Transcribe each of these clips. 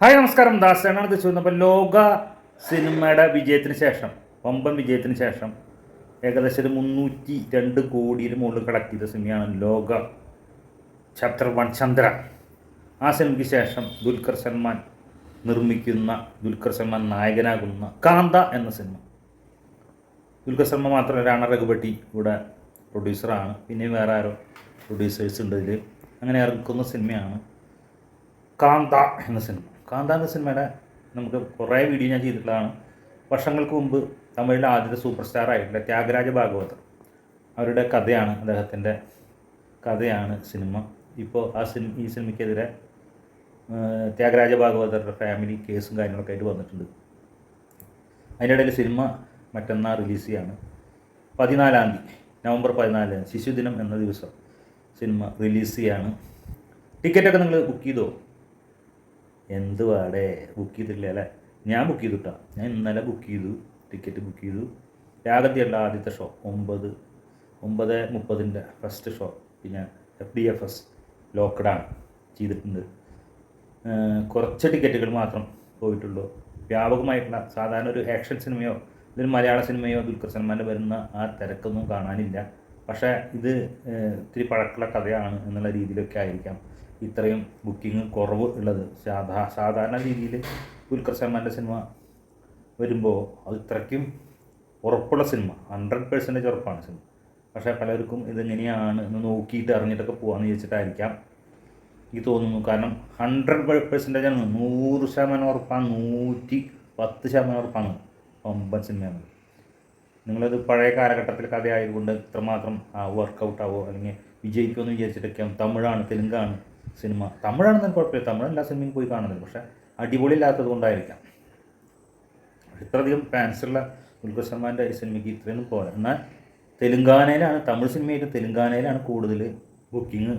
Hi നമസ്കാരം. ദാസനാണ് തൃശ്ശൂർ അപ്പോൾ ലോക സിനിമയുടെ വിജയത്തിന് ശേഷം വമ്പൻ വിജയത്തിന് ശേഷം ഏകദേശം ഒരു മുന്നൂറ്റി രണ്ട് കോടിയിൽ മുകളിൽ കളക്ട് ചെയ്ത സിനിമയാണ് ലോക ചാപ്റ്റർ വൺ ചന്ദ്ര. ആ സിനിമയ്ക്ക് ശേഷം ദുൽഖർ സൽമാൻ നിർമ്മിക്കുന്ന ദുൽഖർ സൽമാൻ നായകനാകുന്ന കാന്ത എന്ന സിനിമ. ദുൽഖർ സൽമാൻ മാത്രമല്ല രാണ രഘുപട്ടി ഇവിടെ പ്രൊഡ്യൂസറാണ് പിന്നെ വേറെ ആരോ പ്രൊഡ്യൂസേഴ്സ് ഉണ്ട് ഇതിൽ അങ്ങനെ ഇറക്കുന്ന സിനിമയാണ് കാന്ത എന്ന സിനിമ. കാന്ത എന്ന സിനിമയുടെ നമുക്ക് കുറേ വീഡിയോ ഞാൻ ചെയ്തിട്ടുള്ളതാണ്. വർഷങ്ങൾക്ക് മുമ്പ് തമിഴിലെ ആദ്യത്തെ സൂപ്പർ സ്റ്റാർ ആയിട്ടുള്ള ത്യാഗരാജ ഭാഗവത്. അവരുടെ കഥയാണ് അദ്ദേഹത്തിന്റെ കഥയാണ് സിനിമ. ഇപ്പോൾ ആ സിനിമ ഈ സിനിമയ്ക്കെതിരെ ത്യാഗരാജ ഭാഗവതരുടെ ഫാമിലി കേസും കാര്യങ്ങളൊക്കെ ആയിട്ട് വന്നിട്ടുണ്ട്. അതിന്റെ ഇടയിൽ സിനിമ മറ്റന്നാൾ റിലീസ് ചെയ്യാണ്. പതിനാലാം തീയതി നവംബർ പതിനാലിന് ശിശുദിനം എന്ന ദിവസം സിനിമ റിലീസ് ചെയ്യാണ്. ടിക്കറ്റൊക്കെ നിങ്ങൾ ബുക്ക് ചെയ്തോ? എന്ത് പാടേ ബുക്ക് ചെയ്തില്ല അല്ലേ? ഞാൻ ബുക്ക് ചെയ്തിട്ടാ. ഞാൻ ഇന്നലെ ബുക്ക് ചെയ്തു. ടിക്കറ്റ് ബുക്ക് ചെയ്തു. രാഗത്തിയുള്ള ആദ്യത്തെ ഷോ ഒമ്പത് ഒമ്പത് മുപ്പതിന്റെ ഫസ്റ്റ് ഷോ പിന്നെ എഫ് ഡി എഫ് എസ് ലോക്കഡാണ് ചെയ്തിട്ടുണ്ട്. കുറച്ച് ടിക്കറ്റുകൾ മാത്രം പോയിട്ടുള്ളൂ. വ്യാപകമായിട്ടുള്ള സാധാരണ ഒരു ആക്ഷൻ സിനിമയോ ഇതൊരു മലയാള സിനിമയോ ദുൽഖർ സൽമാന്റെ വരുന്ന ആ തിരക്കൊന്നും കാണാനില്ല. പക്ഷേ ഇത് ഇത്തിരി പഴക്കമുള്ള കഥയാണ് എന്നുള്ള രീതിയിലൊക്കെ ആയിരിക്കാം. ഇത്രയും ബുക്കിംഗ് കുറവ് ഉള്ളത്. സാധാ സാധാരണ രീതിയിൽ ദുൽഖർ സൽമാന്റെ സിനിമ വരുമ്പോൾ അത് ഇത്രയ്ക്കും ഉറപ്പുള്ള സിനിമ. ഹൺഡ്രഡ് പേഴ്സന്റേജ് ഉറപ്പാണ് സിനിമ. പക്ഷേ പലർക്കും ഇതെങ്ങനെയാണ് എന്ന് നോക്കിയിട്ട് അറിഞ്ഞിട്ടൊക്കെ പോകാമെന്ന് ചോദിച്ചിട്ടായിരിക്കാം എനിക്ക് തോന്നുന്നു. കാരണം ഹൺഡ്രഡ് പെർസെന്റേജ് ആണ്. നൂറ് ശതമാനം ഉറപ്പാണ്. നൂറ്റി പത്ത് ശതമാനം ഉറപ്പാണ് ഒമ്പൻ സിനിമയാണ്. നിങ്ങളത് പഴയ കാലഘട്ടത്തിൽ കഥയായതുകൊണ്ട് ഇത്രമാത്രം വർക്കൗട്ടാവോ അല്ലെങ്കിൽ വിജയിക്കുമെന്ന് വിചാരിച്ചിട്ടൊക്കെയാണ് തമിഴാണ് തെലുങ്കാണ്. സിനിമ. തമിഴാണെന്നൊരു കുഴപ്പമില്ല. തമിഴ് എല്ലാ സിനിമയും പോയി കാണുന്നില്ല പക്ഷേ അടിപൊളി ഇല്ലാത്തത് കൊണ്ടായിരിക്കാം. ഇത്രയധികം ഫാൻസുള്ള ദുൽഖർ സൽമാന്റെ ഈ സിനിമയ്ക്ക് ഇത്രയൊന്നും പോരാ. എന്നാൽ തെലുങ്കാനയിലാണ് തമിഴ് സിനിമയായിട്ട് തെലുങ്കാനയിലാണ് കൂടുതൽ ബുക്കിംഗ്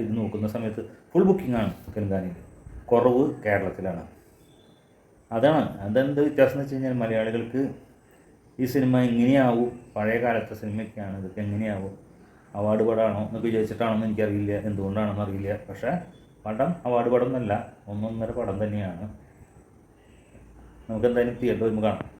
ഇത് നോക്കുന്ന സമയത്ത് ഫുൾ ബുക്കിംഗാണ് തെലുങ്കാനയിൽ. കുറവ് കേരളത്തിലാണ്. അതാണ്. അതെന്ത് വ്യത്യാസം എന്ന് വെച്ച് കഴിഞ്ഞാൽ മലയാളികൾക്ക് ഈ സിനിമ എങ്ങനെയാവും പഴയ കാലത്തെ സിനിമയൊക്കെയാണ്. ഇതൊക്കെ എങ്ങനെയാവും? അവാർഡ് പടമാണോ എന്നൊക്കെ വിചാരിച്ചിട്ടാണോ എന്ന് എനിക്കറിയില്ല എന്തുകൊണ്ടാണെന്ന് അറിയില്ല. പക്ഷേ പടം അവാർഡ് പടം എന്നല്ല ഒന്നൊന്നര പടം തന്നെയാണ്. നമുക്ക് എന്തായാലും തിയേറ്റർ വരുമ്പോൾ കാണാം.